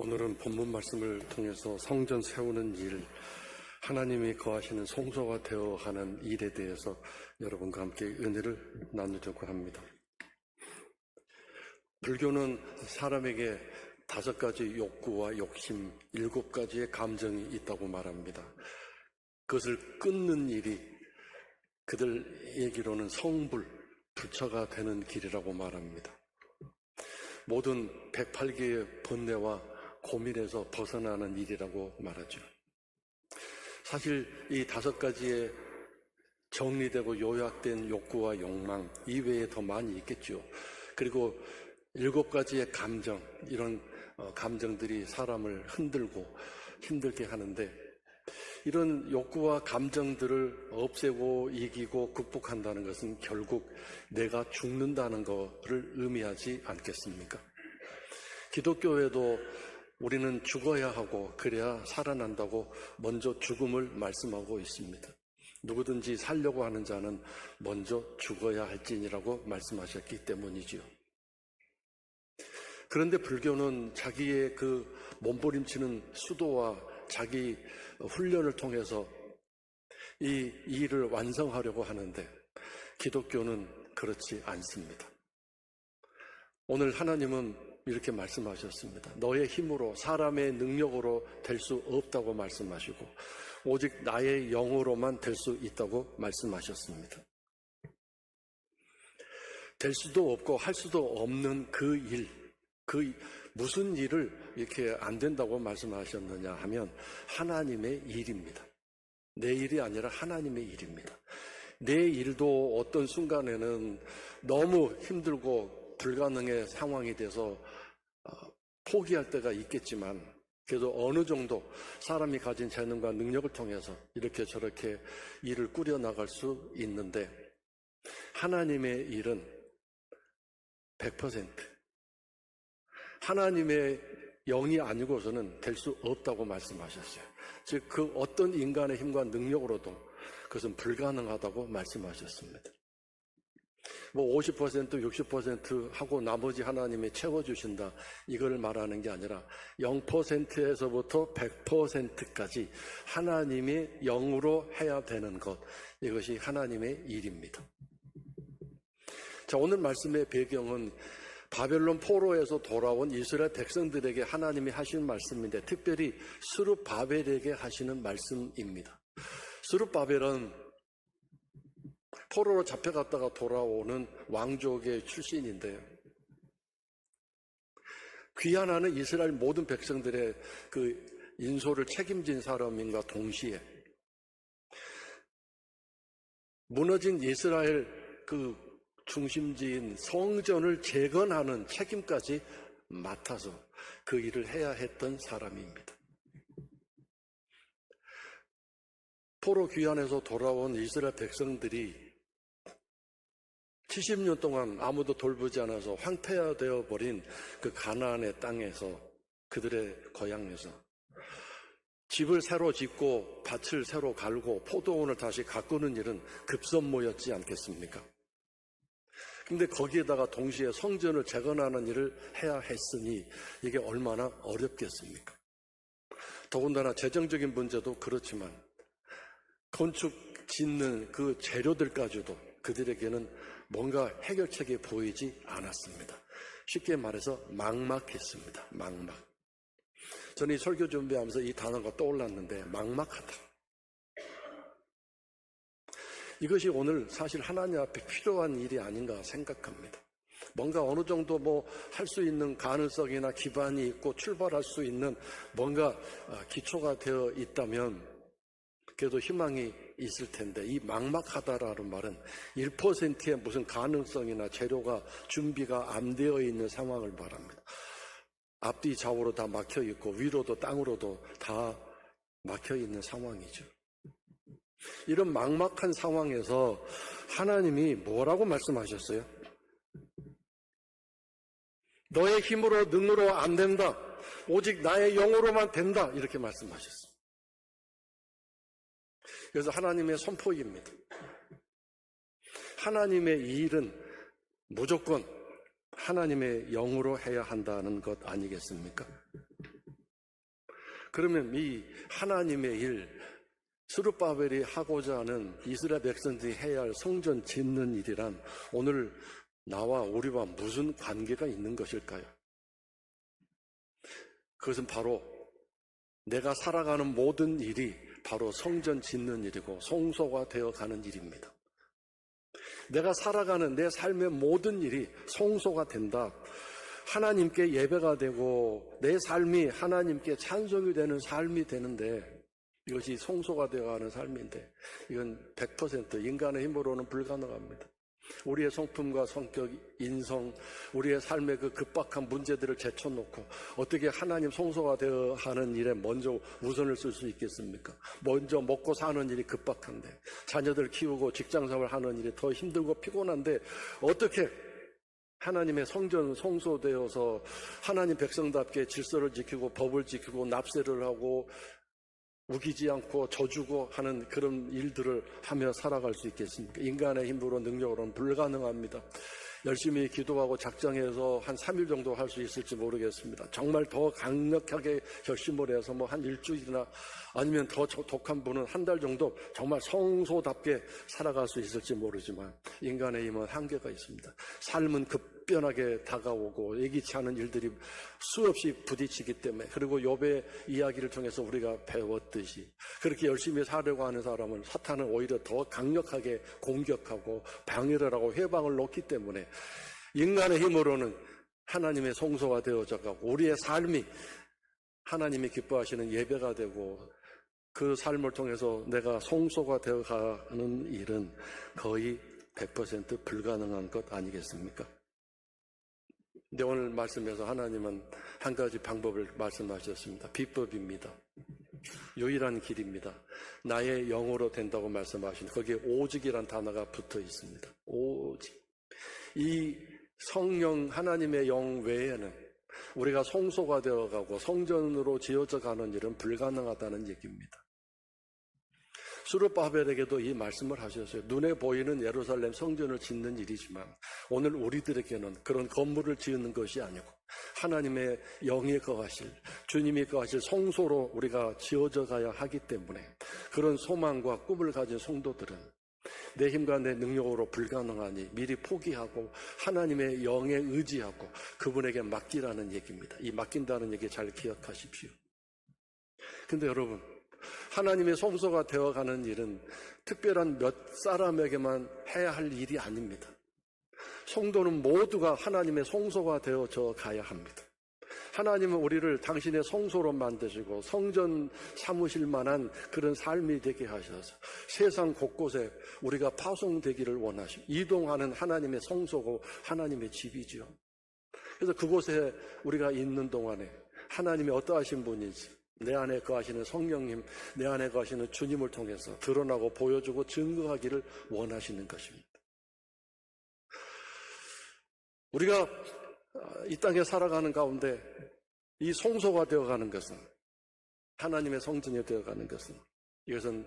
오늘은 본문 말씀을 통해서 성전 세우는 일, 하나님이 거하시는 성소가 되어 가는 일에 대해서 여러분과 함께 은혜를 나누려고 합니다. 불교는 사람에게 다섯 가지 욕구와 욕심, 일곱 가지의 감정이 있다고 말합니다. 그것을 끊는 일이 그들 얘기로는 성불, 부처가 되는 길이라고 말합니다. 모든 108개의 번뇌와 고민에서 벗어나는 일이라고 말하죠. 사실 이 다섯 가지의 정리되고 요약된 욕구와 욕망 이외에 더 많이 있겠죠. 그리고 일곱 가지의 감정, 이런 어, 감정들이 사람을 흔들고 힘들게 하는데 이런 욕구와 감정들을 없애고 이기고 극복한다는 것은 결국 내가 죽는다는 것을 의미하지 않겠습니까? 기독교에도 우리는 죽어야 하고 그래야 살아난다고 먼저 죽음을 말씀하고 있습니다. 누구든지 살려고 하는 자는 먼저 죽어야 할지니라고 말씀하셨기 때문이지요. 그런데 불교는 자기의 그 몸부림치는 수도와 자기 훈련을 통해서 이 일을 완성하려고 하는데 기독교는 그렇지 않습니다. 오늘 하나님은 이렇게 말씀하셨습니다. 너의 힘으로 사람의 능력으로 될 수 없다고 말씀하시고 오직 나의 영으로만 될 수 있다고 말씀하셨습니다. 될 수도 없고 할 수도 없는 그 일, 그 무슨 일을 이렇게 안 된다고 말씀하셨느냐 하면 하나님의 일입니다. 내 일이 아니라 하나님의 일입니다. 내 일도 어떤 순간에는 너무 힘들고 불가능의 상황이 돼서 어, 포기할 때가 있겠지만 그래도 어느 정도 사람이 가진 재능과 능력을 통해서 이렇게 저렇게 일을 꾸려나갈 수 있는데 하나님의 일은 100% 하나님의 영이 아니고서는 될 수 없다고 말씀하셨어요. 즉, 그 어떤 인간의 힘과 능력으로도 그것은 불가능하다고 말씀하셨습니다. 뭐 50%, 60% 하고 나머지 하나님이 채워주신다. 이걸 말하는 게 아니라 0%에서부터 100%까지 하나님의 영으로 해야 되는 것. 이것이 하나님의 일입니다. 자, 오늘 말씀의 배경은 바벨론 포로에서 돌아온 이스라엘 백성들에게 하나님이 하신 말씀인데 특별히 스룹 바벨에게 하시는 말씀입니다. 스룹 바벨은 포로로 잡혀갔다가 돌아오는 왕족의 출신인데요. 귀환하는 이스라엘 모든 백성들의 그 인소를 책임진 사람인가 동시에 무너진 이스라엘 그 중심지인 성전을 재건하는 책임까지 맡아서 그 일을 해야 했던 사람입니다. 포로 귀환에서 돌아온 이스라엘 백성들이 70년 동안 아무도 돌보지 않아서 황폐화되어 버린 그 가나안의 땅에서 그들의 고향에서 집을 새로 짓고 밭을 새로 갈고 포도원을 다시 가꾸는 일은 급선무였지 않겠습니까? 근데 거기에다가 동시에 성전을 재건하는 일을 해야 했으니 이게 얼마나 어렵겠습니까? 더군다나 재정적인 문제도 그렇지만 건축 짓는 그 재료들까지도 그들에게는 뭔가 해결책이 보이지 않았습니다. 쉽게 말해서 막막했습니다. 막막. 저는 이 설교 준비하면서 이 단어가 떠올랐는데 막막하다. 이것이 오늘 사실 하나님 앞에 필요한 일이 아닌가 생각합니다. 뭔가 어느 정도 뭐 할 수 있는 가능성이나 기반이 있고 출발할 수 있는 뭔가 어, 기초가 되어 있다면 그래도 희망이 있을 텐데 이 막막하다라는 말은 1%의 무슨 가능성이나 재료가 준비가 안 되어 있는 상황을 말합니다. 앞뒤 좌우로 다 막혀 있고 위로도 땅으로도 다 막혀 있는 상황이죠. 이런 막막한 상황에서 하나님이 뭐라고 말씀하셨어요? 너의 힘으로 능으로 안 된다. 오직 나의 영으로만 된다. 이렇게 말씀하셨어요. 그래서 하나님의 선포입니다. 하나님의 일은 무조건 하나님의 영으로 해야 한다는 것 아니겠습니까? 그러면 이 하나님의 일, 스룹바벨이 하고자 하는 이스라엘 백성들이 해야 할 성전 짓는 일이란 오늘 나와 우리와 무슨 관계가 있는 것일까요? 그것은 바로 내가 살아가는 모든 일이 바로 성전 짓는 일이고 성소가 되어 가는 일입니다. 내가 살아가는 내 삶의 모든 일이 성소가 된다. 하나님께 예배가 되고 내 삶이 하나님께 찬송이 되는 삶이 되는데 이것이 성소가 되어가는 삶인데 이건 100% 인간의 힘으로는 불가능합니다. 우리의 성품과 성격, 인성, 우리의 삶의 그 급박한 문제들을 제쳐놓고 어떻게 하나님 성소가 되어 하는 일에 먼저 우선을 쓸 수 있겠습니까? 먼저 먹고 사는 일이 급박한데 자녀들 키우고 직장생활 하는 일이 더 힘들고 피곤한데 어떻게 하나님의 성전 성소되어서 하나님 백성답게 질서를 지키고 법을 지키고 납세를 하고 우기지 않고 져주고 하는 그런 일들을 하며 살아갈 수 있겠습니까? 인간의 힘으로 능력으로는 불가능합니다. 열심히 기도하고 작정해서 한 3일 정도 할 수 있을지 모르겠습니다. 정말 더 강력하게 결심을 해서 뭐 한 일주일이나 아니면 더 독한 분은 한 달 정도 정말 성소답게 살아갈 수 있을지 모르지만 인간의 힘은 한계가 있습니다. 삶은 급 변하게 다가오고 예기치 않은 일들이 수없이 부딪히기 때문에 그리고 욥의 이야기를 통해서 우리가 배웠듯이 그렇게 열심히 살려고 하는 사람은 사탄은 오히려 더 강력하게 공격하고 방해를 하고 해방을 놓기 때문에 인간의 힘으로는 하나님의 성소가 되어져 가고 우리의 삶이 하나님이 기뻐하시는 예배가 되고 그 삶을 통해서 내가 성소가 되어 가는 일은 거의 100% 불가능한 것 아니겠습니까? 근데 오늘 말씀에서 하나님은 한 가지 방법을 말씀하셨습니다. 비법입니다. 유일한 길입니다. 나의 영으로 된다고 말씀하시는 거기에 오직이란 단어가 붙어 있습니다. 오직. 이 성령 하나님의 영 외에는 우리가 성소가 되어가고 성전으로 지어져 가는 일은 불가능하다는 얘기입니다. 수르바벨에게도 이 말씀을 하셨어요. 눈에 보이는 예루살렘 성전을 짓는 일이지만 오늘 우리들에게는 그런 건물을 지으는 것이 아니고 하나님의 영이 거하실 주님이 거하실 성소로 우리가 지어져 가야 하기 때문에 그런 소망과 꿈을 가진 성도들은 내 힘과 내 능력으로 불가능하니 미리 포기하고 하나님의 영에 의지하고 그분에게 맡기라는 얘기입니다. 이 맡긴다는 얘기 잘 기억하십시오. 근데 여러분, 하나님의 성소가 되어가는 일은 특별한 몇 사람에게만 해야 할 일이 아닙니다. 성도는 모두가 하나님의 성소가 되어져 가야 합니다. 하나님은 우리를 당신의 성소로 만드시고 성전 삼으실 만한 그런 삶이 되게 하셔서 세상 곳곳에 우리가 파송되기를 원하시고 이동하는 하나님의 성소고 하나님의 집이죠. 그래서 그곳에 우리가 있는 동안에 하나님이 어떠하신 분인지 내 안에 거하시는 성령님, 내 안에 거하시는 주님을 통해서 드러나고 보여주고 증거하기를 원하시는 것입니다. 우리가 이 땅에 살아가는 가운데 이 성소가 되어가는 것은 하나님의 성전이 되어가는 것은 이것은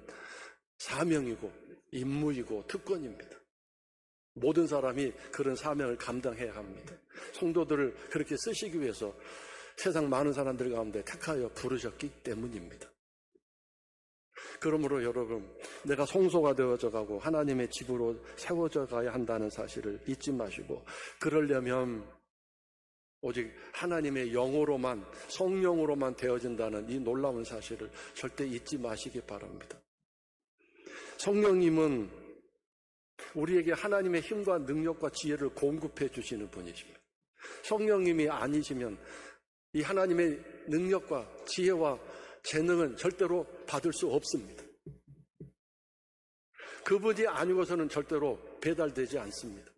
사명이고 임무이고 특권입니다. 모든 사람이 그런 사명을 감당해야 합니다. 성도들을 그렇게 쓰시기 위해서 세상 많은 사람들 가운데 택하여 부르셨기 때문입니다. 그러므로 여러분, 내가 성소가 되어져 가고 하나님의 집으로 세워져 가야 한다는 사실을 잊지 마시고, 그러려면 오직 하나님의 영으로만, 성령으로만 되어진다는 이 놀라운 사실을 절대 잊지 마시기 바랍니다. 성령님은 우리에게 하나님의 힘과 능력과 지혜를 공급해 주시는 분이십니다. 성령님이 아니시면 이 하나님의 능력과 지혜와 재능은 절대로 받을 수 없습니다. 그분이 아니고서는 절대로 배달되지 않습니다.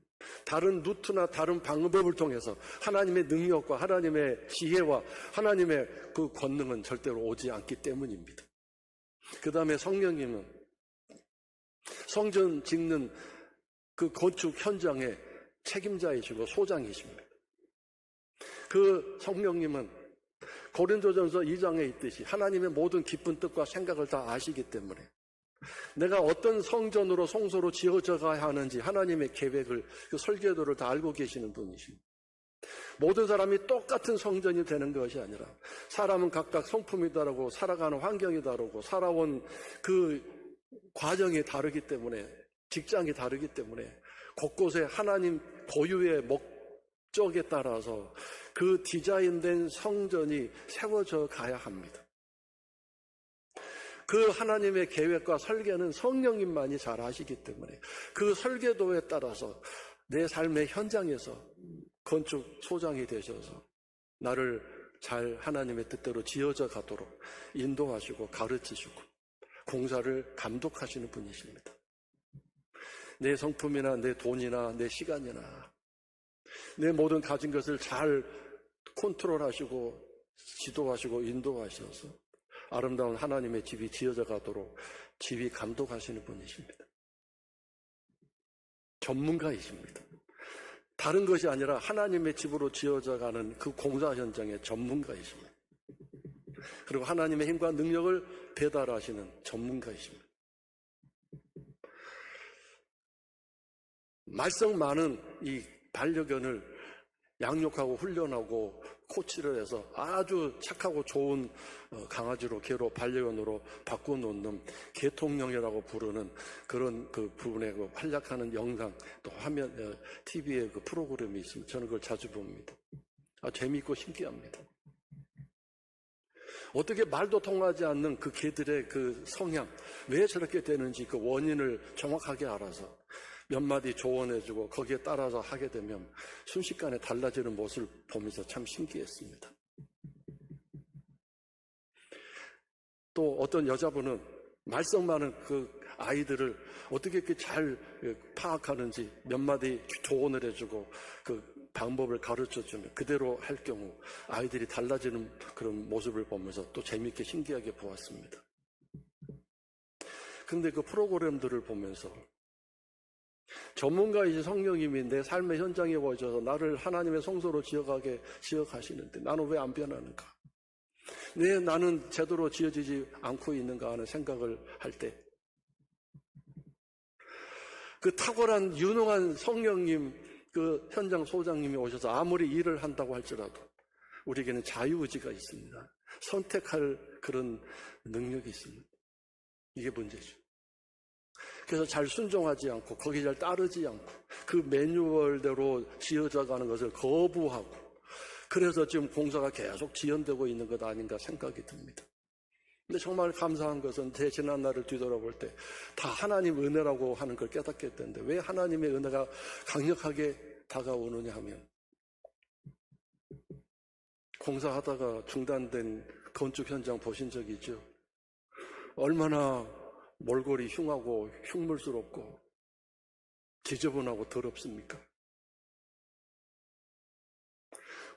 다른 루트나 다른 방법을 통해서 하나님의 능력과 하나님의 지혜와 하나님의 그 권능은 절대로 오지 않기 때문입니다. 그 다음에 성령님은 성전 짓는 그 건축 현장의 책임자이시고 소장이십니다. 그 성령님은 고린도전서 2장에 있듯이 하나님의 모든 기쁜 뜻과 생각을 다 아시기 때문에 내가 어떤 성전으로 성소로 지어져 가야 하는지 하나님의 계획을 그 설계도를 다 알고 계시는 분이십니다. 모든 사람이 똑같은 성전이 되는 것이 아니라 사람은 각각 성품이 다르고 살아가는 환경이 다르고 살아온 그 과정이 다르기 때문에 직장이 다르기 때문에 곳곳에 하나님 고유의 목 적에 따라서 그 디자인된 성전이 세워져 가야 합니다. 그 하나님의 계획과 설계는 성령님만이 잘 아시기 때문에 그 설계도에 따라서 내 삶의 현장에서 건축 소장이 되셔서 나를 잘 하나님의 뜻대로 지어져 가도록 인도하시고 가르치시고 공사를 감독하시는 분이십니다. 내 성품이나 내 돈이나 내 시간이나 내 모든 가진 것을 잘 컨트롤하시고 지도하시고 인도하셔서 아름다운 하나님의 집이 지어져 가도록 집이 감독하시는 분이십니다. 전문가이십니다. 다른 것이 아니라 하나님의 집으로 지어져 가는 그 공사 현장의 전문가이십니다. 그리고 하나님의 힘과 능력을 배달하시는 전문가이십니다. 말썽 많은 이 반려견을 양육하고 훈련하고 코치를 해서 아주 착하고 좋은 어, 강아지로 개로 반려견으로 바꿔놓는 개통령이라고 부르는 그런 그 부분에 그 활약하는 영상 또 화면 TV에 그 프로그램이 있습니다. 저는 그걸 자주 봅니다. 아, 재미있고 신기합니다. 어떻게 말도 통하지 않는 그 개들의 그 성향, 왜 저렇게 되는지 그 원인을 정확하게 알아서 몇 마디 조언해주고 거기에 따라서 하게 되면 순식간에 달라지는 모습을 보면서 참 신기했습니다. 또 어떤 여자분은 말썽 많은 그 아이들을 어떻게 이렇게 잘 파악하는지 몇 마디 조언을 해주고 그 방법을 가르쳐 주면 그대로 할 경우 아이들이 달라지는 그런 모습을 보면서 또 재미있게 신기하게 보았습니다. 근데 그 프로그램들을 보면서 전문가이신 성령님이 내 삶의 현장에 오셔서 나를 하나님의 성소로 지어가게 지어가시는데 나는 왜 안 변하는가? 왜 나는 제대로 지어지지 않고 있는가 하는 생각을 할 때, 그 탁월한 유능한 성령님, 그 현장 소장님이 오셔서 아무리 일을 한다고 할지라도 우리에게는 자유의지가 있습니다. 선택할 그런 능력이 있습니다. 이게 문제죠. 그래서 잘 순종하지 않고 거기 잘 따르지 않고 그 매뉴얼대로 지어져 가는 것을 거부하고 그래서 지금 공사가 계속 지연되고 있는 것 아닌가 생각이 듭니다. 근데 정말 감사한 것은 제 지난 날을 뒤돌아볼 때 다 하나님 은혜라고 하는 걸 깨닫게 됐는데 왜 하나님의 은혜가 강력하게 다가오느냐 하면 공사하다가 중단된 건축 현장 보신 적 있죠? 얼마나 몰골이 흉하고 흉물스럽고 지저분하고 더럽습니까?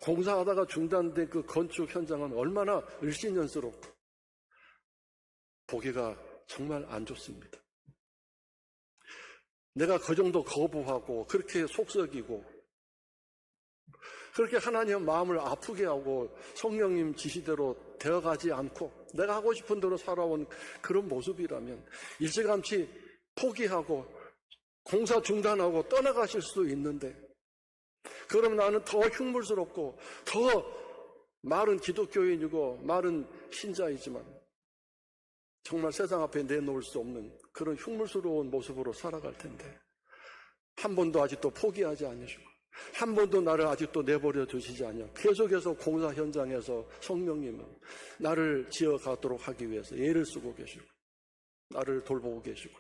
공사하다가 중단된 그 건축 현장은 얼마나 을씨년스럽고 보기가 정말 안 좋습니다. 내가 그 정도 거부하고 그렇게 속썩이고 그렇게 하나님 마음을 아프게 하고 성령님 지시대로 되어가지 않고 내가 하고 싶은 대로 살아온 그런 모습이라면 일찌감치 포기하고 공사 중단하고 떠나가실 수도 있는데 그럼 나는 더 흉물스럽고 더 말은 기독교인이고 말은 신자이지만 정말 세상 앞에 내놓을 수 없는 그런 흉물스러운 모습으로 살아갈 텐데 한 번도 아직도 포기하지 않으시고 한 번도 나를 아직도 내버려 두시지 않냐. 계속해서 공사 현장에서 성령님은 나를 지어가도록 하기 위해서 애를 쓰고 계시고, 나를 돌보고 계시고,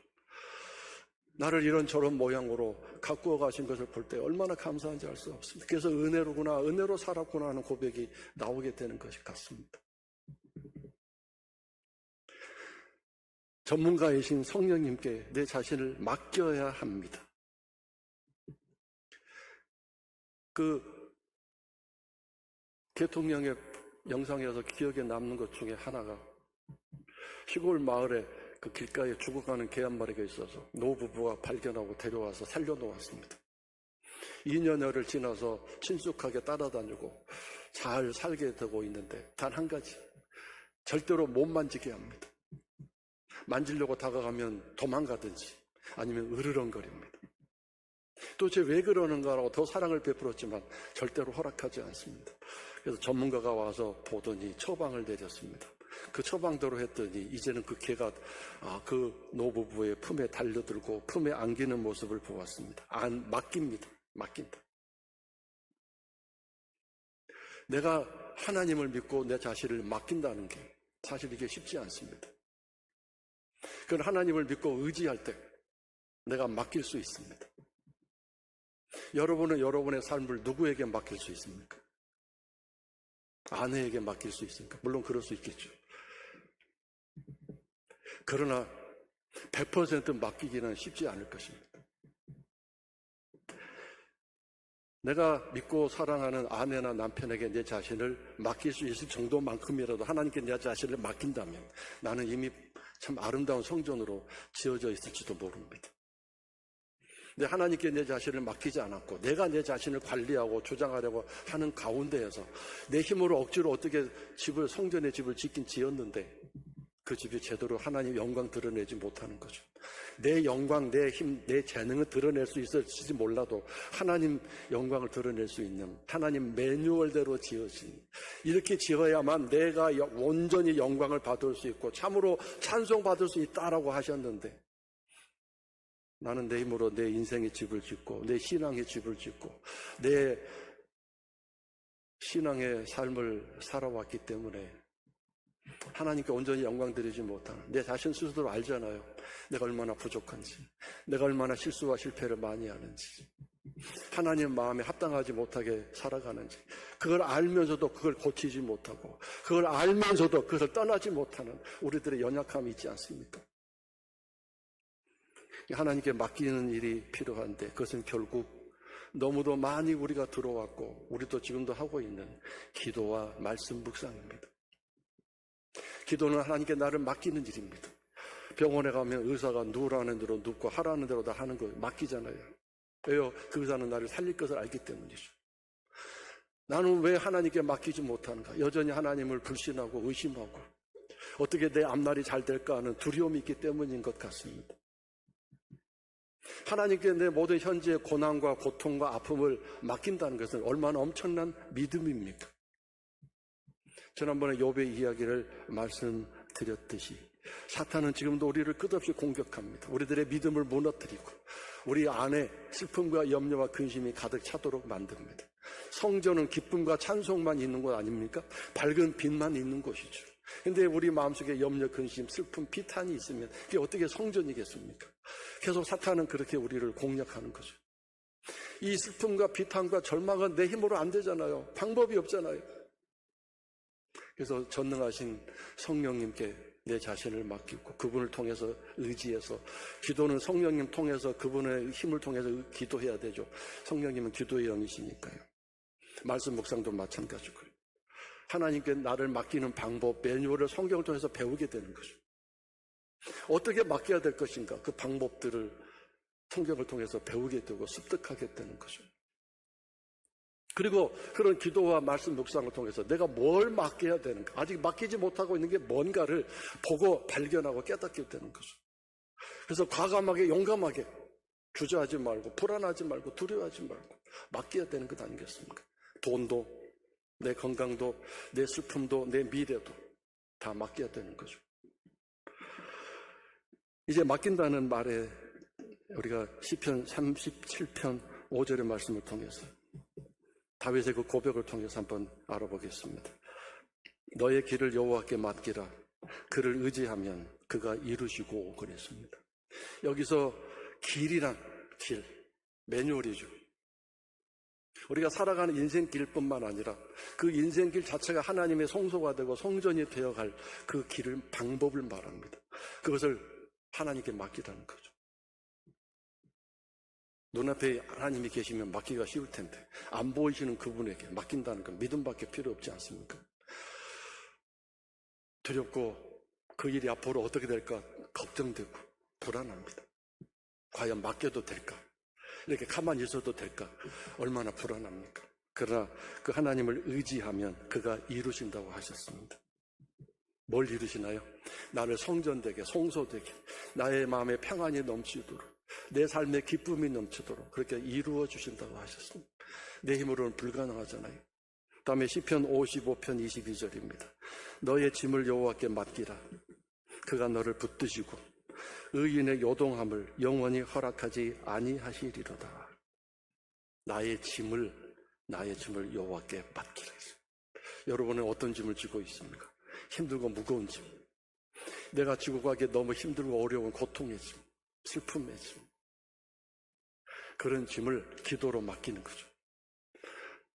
나를 이런저런 모양으로 가꾸어 가신 것을 볼 때 얼마나 감사한지 알 수 없습니다. 그래서 은혜로구나, 은혜로 살았구나 하는 고백이 나오게 되는 것이 같습니다. 전문가이신 성령님께 내 자신을 맡겨야 합니다. 그 대통령의 영상에서 기억에 남는 것 중에 하나가 시골 마을에 그 길가에 죽어가는 개 한 마리가 있어서 노부부가 발견하고 데려와서 살려놓았습니다. 2년여를 지나서 친숙하게 따라다니고 잘 살게 되고 있는데 단 한 가지 절대로 못 만지게 합니다. 만지려고 다가가면 도망가든지 아니면 으르렁거립니다. 도대체 왜 그러는가라고 더 사랑을 베풀었지만 절대로 허락하지 않습니다. 그래서 전문가가 와서 보더니 처방을 내렸습니다. 그 처방대로 했더니 이제는 그 개가 아, 그 노부부의 품에 달려들고 품에 안기는 모습을 보았습니다. 안 맡깁니다. 맡긴다. 내가 하나님을 믿고 내 자신을 맡긴다는 게 사실 이게 쉽지 않습니다. 그건 하나님을 믿고 의지할 때 내가 맡길 수 있습니다. 여러분은 여러분의 삶을 누구에게 맡길 수 있습니까? 아내에게 맡길 수 있습니까? 물론 그럴 수 있겠죠. 그러나 100% 맡기기는 쉽지 않을 것입니다. 내가 믿고 사랑하는 아내나 남편에게 내 자신을 맡길 수 있을 정도만큼이라도 하나님께 내 자신을 맡긴다면 나는 이미 참 아름다운 성전으로 지어져 있을지도 모릅니다. 근데 하나님께 내 자신을 맡기지 않았고 내가 내 자신을 관리하고 조장하려고 하는 가운데에서 내 힘으로 억지로 어떻게 집을 성전의 집을 짓긴 지었는데 그 집이 제대로 하나님 영광 드러내지 못하는 거죠. 내 영광, 내 힘, 내 재능을 드러낼 수 있을지 몰라도 하나님 영광을 드러낼 수 있는 하나님 매뉴얼대로 지어진 이렇게 지어야만 내가 여- 온전히 영광을 받을 수 있고 참으로 찬송 받을 수 있다라고 하셨는데 나는 내 힘으로 내 인생의 집을 짓고 내 신앙의 집을 짓고 내 신앙의 삶을 살아왔기 때문에 하나님께 온전히 영광 드리지 못하는 내 자신 스스로 알잖아요. 내가 얼마나 부족한지, 내가 얼마나 실수와 실패를 많이 하는지, 하나님 마음에 합당하지 못하게 살아가는지, 그걸 알면서도 그걸 고치지 못하고, 그걸 알면서도 그것을 떠나지 못하는 우리들의 연약함이 있지 않습니까? 하나님께 맡기는 일이 필요한데 그것은 결국 너무도 많이 우리가 들어왔고 우리도 지금도 하고 있는 기도와 말씀 묵상입니다. 기도는 하나님께 나를 맡기는 일입니다. 병원에 가면 의사가 누우라는 대로 눕고 하라는 대로 다 하는 거 맡기잖아요. 왜요? 그 의사는 나를 살릴 것을 알기 때문이죠. 나는 왜 하나님께 맡기지 못하는가? 여전히 하나님을 불신하고 의심하고 어떻게 내 앞날이 잘 될까 하는 두려움이 있기 때문인 것 같습니다. 하나님께 내 모든 현재의 고난과 고통과 아픔을 맡긴다는 것은 얼마나 엄청난 믿음입니까? 지난번에 욥의 이야기를 말씀드렸듯이 사탄은 지금도 우리를 끝없이 공격합니다. 우리들의 믿음을 무너뜨리고 우리 안에 슬픔과 염려와 근심이 가득 차도록 만듭니다. 성전은 기쁨과 찬송만 있는 곳 아닙니까? 밝은 빛만 있는 곳이죠. 근데 우리 마음속에 염려, 근심, 슬픔, 비탄이 있으면 그게 어떻게 성전이겠습니까? 계속 사탄은 그렇게 우리를 공략하는 거죠. 이 슬픔과 비탄과 절망은 내 힘으로 안 되잖아요. 방법이 없잖아요. 그래서 전능하신 성령님께 내 자신을 맡기고 그분을 통해서 의지해서 기도는 성령님 통해서 그분의 힘을 통해서 기도해야 되죠. 성령님은 기도의 영이시니까요. 말씀 묵상도 마찬가지고요. 하나님께 나를 맡기는 방법, 매뉴얼을 성경을 통해서 배우게 되는 거죠. 어떻게 맡겨야 될 것인가? 그 방법들을 성경을 통해서 배우게 되고 습득하게 되는 거죠. 그리고 그런 기도와 말씀 묵상을 통해서 내가 뭘 맡겨야 되는가? 아직 맡기지 못하고 있는 게 뭔가를 보고 발견하고 깨닫게 되는 거죠. 그래서 과감하게 용감하게 주저하지 말고 불안하지 말고 두려워하지 말고 맡겨야 되는 것 아니겠습니까? 돈도 내 건강도 내 슬픔도 내 미래도 다 맡겨야 되는 거죠. 이제 맡긴다는 말에 우리가 시편 37편 5절의 말씀을 통해서 다윗의 그 고백을 통해서 한번 알아보겠습니다. 너의 길을 여호와께 맡기라. 그를 의지하면 그가 이루시고 그랬습니다. 여기서 길이란 길, 매뉴얼이죠. 우리가 살아가는 인생길뿐만 아니라 그 인생길 자체가 하나님의 성소가 되고 성전이 되어갈 그 길을 방법을 말합니다. 그것을 하나님께 맡기라는 거죠. 눈앞에 하나님이 계시면 맡기가 쉬울 텐데 안 보이시는 그분에게 맡긴다는 건 믿음밖에 필요 없지 않습니까? 두렵고 그 일이 앞으로 어떻게 될까 걱정되고 불안합니다. 과연 맡겨도 될까? 이렇게 가만히 있어도 될까? 얼마나 불안합니까? 그러나 그 하나님을 의지하면 그가 이루신다고 하셨습니다. 뭘 이루시나요? 나를 성전되게, 성소되게, 나의 마음에 평안이 넘치도록, 내 삶에 기쁨이 넘치도록 그렇게 이루어 주신다고 하셨습니다. 내 힘으로는 불가능하잖아요. 다음에 시편 55편 22절입니다. 너의 짐을 여호와께 맡기라. 그가 너를 붙드시고 의인의 요동함을 영원히 허락하지 아니하시리로다. 나의 짐을 나의 짐을 여호와께 맡기라. 여러분은 어떤 짐을 지고 있습니까? 힘들고 무거운 짐. 내가 지고 가기에 너무 힘들고 어려운 고통의 짐, 슬픔의 짐. 그런 짐을 기도로 맡기는 거죠.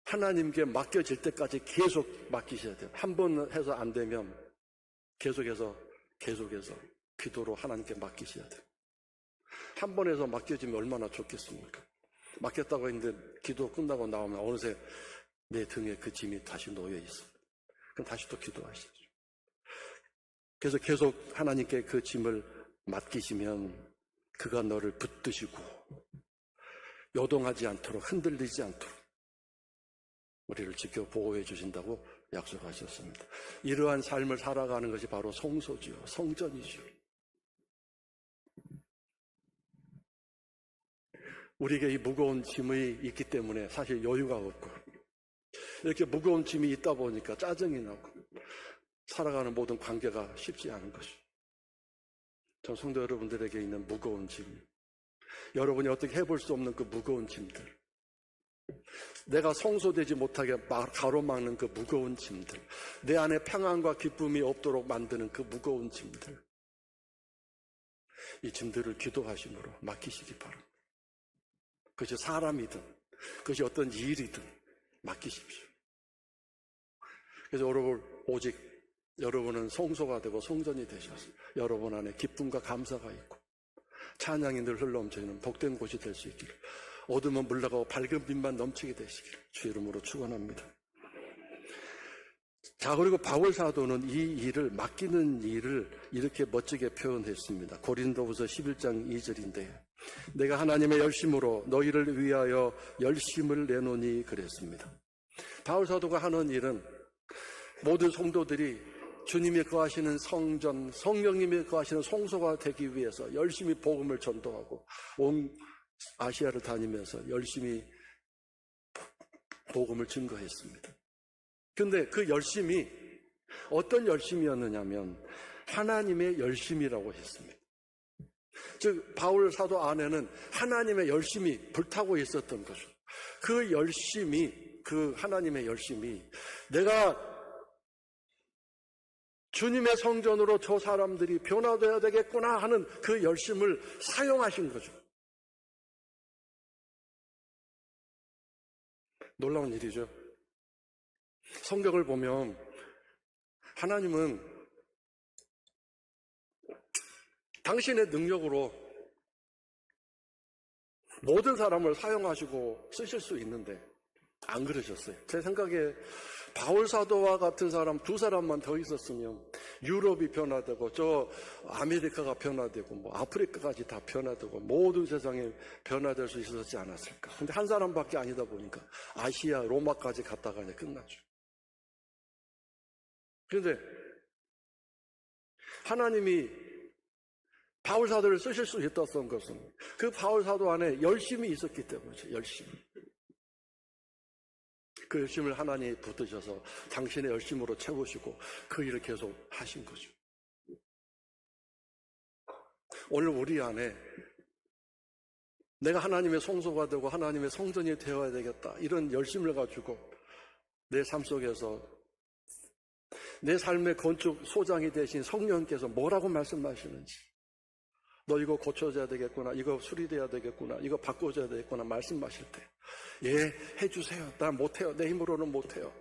하나님께 맡겨질 때까지 계속 맡기셔야 돼요. 한 번 해서 안 되면 계속해서, 계속해서 기도로 하나님께 맡기셔야 돼요. 한번 해서 맡겨지면 얼마나 좋겠습니까? 맡겼다고 했는데 기도 끝나고 나오면 어느새 내 등에 그 짐이 다시 놓여 있어. 그럼 다시 또 기도하시죠. 그래서 계속 하나님께 그 짐을 맡기시면 그가 너를 붙드시고 요동하지 않도록 흔들리지 않도록 우리를 지켜 보호해 주신다고 약속하셨습니다. 이러한 삶을 살아가는 것이 바로 성소지요, 성전이지요. 우리에게 이 무거운 짐이 있기 때문에 사실 여유가 없고 이렇게 무거운 짐이 있다 보니까 짜증이 나고 살아가는 모든 관계가 쉽지 않은 것이. 전 성도 여러분들에게 있는 무거운 짐. 여러분이 어떻게 해볼 수 없는 그 무거운 짐들. 내가 성소되지 못하게 가로막는 그 무거운 짐들. 내 안에 평안과 기쁨이 없도록 만드는 그 무거운 짐들. 이 짐들을 기도하심으로 맡기시기 바랍니다. 그것이 사람이든, 그것이 어떤 일이든 맡기십시오. 그래서 여러분, 오직 여러분은 성소가 되고 성전이 되셔서 여러분 안에 기쁨과 감사가 있고 찬양이 늘 흘러넘치는 복된 곳이 될 수 있기를 어둠은 물러가고 밝은 빛만 넘치게 되시기를 주 이름으로 축원합니다. 자 그리고 바울 사도는 이 일을 맡기는 일을 이렇게 멋지게 표현했습니다. 고린도후서 11장 2절인데 내가 하나님의 열심으로 너희를 위하여 열심을 내노니 그랬습니다. 바울 사도가 하는 일은 모든 성도들이 주님이 거하시는 성전, 성령님이 거하시는 성소가 되기 위해서 열심히 복음을 전도하고 온 아시아를 다니면서 열심히 복음을 증거했습니다. 근데 그 열심이 어떤 열심이었느냐면 하나님의 열심이라고 했습니다. 즉 바울 사도 안에는 하나님의 열심이 불타고 있었던 거죠. 그 열심이 그 하나님의 열심이 내가 주님의 성전으로 저 사람들이 변화되어야 되겠구나 하는 그 열심을 사용하신 거죠. 놀라운 일이죠. 성경을 보면 하나님은 당신의 능력으로 모든 사람을 사용하시고 쓰실 수 있는데 안 그러셨어요. 제 생각에 바울 사도와 같은 사람 두 사람만 더 있었으면 유럽이 변화되고 저 아메리카가 변화되고 뭐 아프리카까지 다 변화되고 모든 세상에 변화될 수 있었지 않았을까. 근데 한 사람밖에 아니다 보니까 아시아 로마까지 갔다가 이제 끝났죠. 그런데 하나님이 바울 사도를 쓰실 수 있었던 것은 그 바울 사도 안에 열심이 있었기 때문이죠. 열심. 그 열심을 하나님이 붙드셔서 당신의 열심으로 채우시고 그 일을 계속 하신 거죠. 오늘 우리 안에 내가 하나님의 성소가 되고 하나님의 성전이 되어야 되겠다. 이런 열심을 가지고 내 삶 속에서 내 삶의 건축 소장이 되신 성령께서 뭐라고 말씀하시는지 너 이거 고쳐줘야 되겠구나. 이거 수리돼야 되겠구나. 이거 바꿔줘야 되겠구나. 말씀하실 때. 예, 해주세요. 나 못해요. 내 힘으로는 못해요.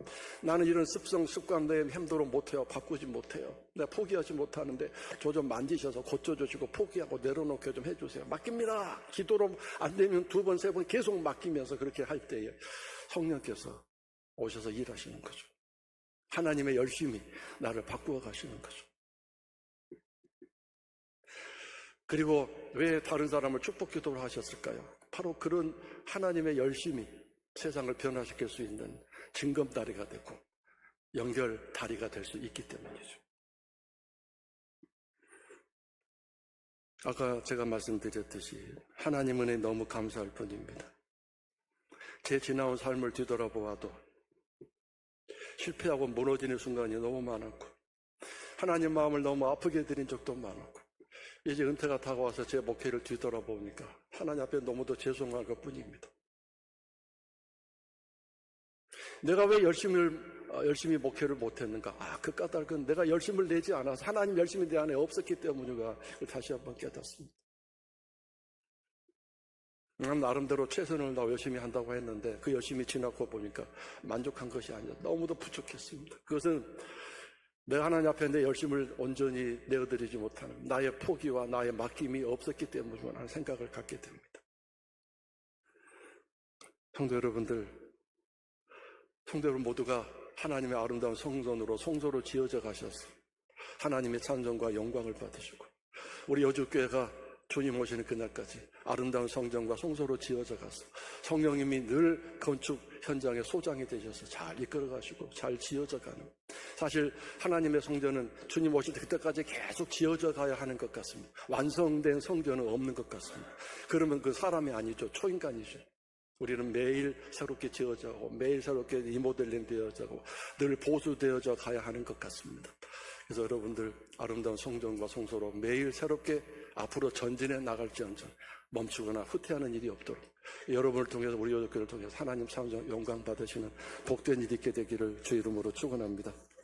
나는 이런 습성, 습관 내 힘으로 못해요. 바꾸지 못해요. 내가 포기하지 못하는데 저 좀 만지셔서 고쳐주시고 포기하고 내려놓게 좀 해주세요. 맡깁니다. 기도로 안 되면 두 번, 세 번 계속 맡기면서 그렇게 할 때에 성령께서 오셔서 일하시는 거죠. 하나님의 열심히 나를 바꾸어 가시는 거죠. 그리고 왜 다른 사람을 축복 기도를 하셨을까요? 바로 그런 하나님의 열심이 세상을 변화시킬 수 있는 징검다리가 되고 연결다리가 될 수 있기 때문이죠. 아까 제가 말씀드렸듯이 하나님 은혜 너무 감사할 뿐입니다. 제 지나온 삶을 뒤돌아보아도 실패하고 무너지는 순간이 너무 많았고 하나님 마음을 너무 아프게 드린 적도 많았고 이제 은퇴가 다가와서 제 목회를 뒤돌아보니까 하나님 앞에 너무도 죄송한 것 뿐입니다. 내가 왜 열심히, 어, 열심히 목회를 못했는가? 아, 그 까닭은 내가 열심을 내지 않아서 하나님 열심히 내 안에 없었기 때문인가? 그걸 다시 한번 깨닫습니다. 난 나름대로 최선을 다 열심히 한다고 했는데 그 열심히 지나고 보니까 만족한 것이 아니라 너무도 부족했습니다. 그것은 내가 하나님 앞에 내 열심을 온전히 내어드리지 못하는 나의 포기와 나의 맡김이 없었기 때문이라는 생각을 갖게 됩니다. 성도 여러분들, 성도 여러분 모두가 하나님의 아름다운 성전으로 성소로 지어져 가셔서 하나님의 찬송과 영광을 받으시고 우리 여주교회가 주님 오시는 그날까지 아름다운 성전과 성소로 지어져 가서 성령님이 늘 건축 현장의 소장이 되셔서 잘 이끌어 가시고 잘 지어져 가는 사실 하나님의 성전은 주님 오실 때 그때까지 계속 지어져 가야 하는 것 같습니다. 완성된 성전은 없는 것 같습니다. 그러면 그 사람이 아니죠. 초인간이죠. 우리는 매일 새롭게 지어져고 매일 새롭게 리모델링 되어져고 늘 보수되어져 가야 하는 것 같습니다. 그래서 여러분들 아름다운 성전과 성소로 매일 새롭게 앞으로 전진해 나갈지언정 멈추거나 후퇴하는 일이 없도록 여러분을 통해서 우리 교회를 통해서 하나님 참 영광 받으시는 복된 일이 있게 되기를 주 이름으로 축원합니다.